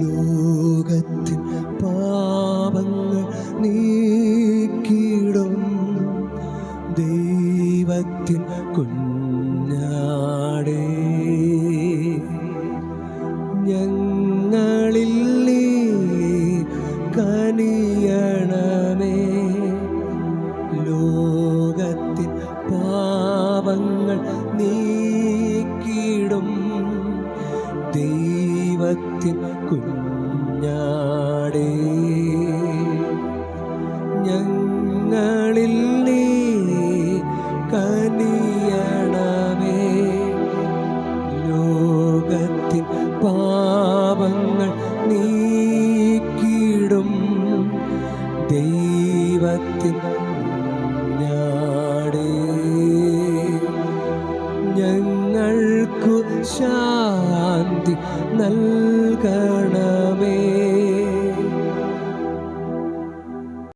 ലോകത്തിൻ പാപങ്ങൾ നീക്കിടും ദൈവത്തിൻ കുഞ്ഞാടേ ഞങ്ങളിൽ കനിയണമേ. ലോകത്തിൻ പാപങ്ങൾ നീക്കിടും ദൈവത്തിൻ കുഞ്ഞാടേ. ഞങ്ങളിൽ നീ കനിയണമേ. ലോകത്തിൻ പാപങ്ങൾ നീക്കിടും ദൈവത്തിൻ ശാന്തി നൽകണമേ.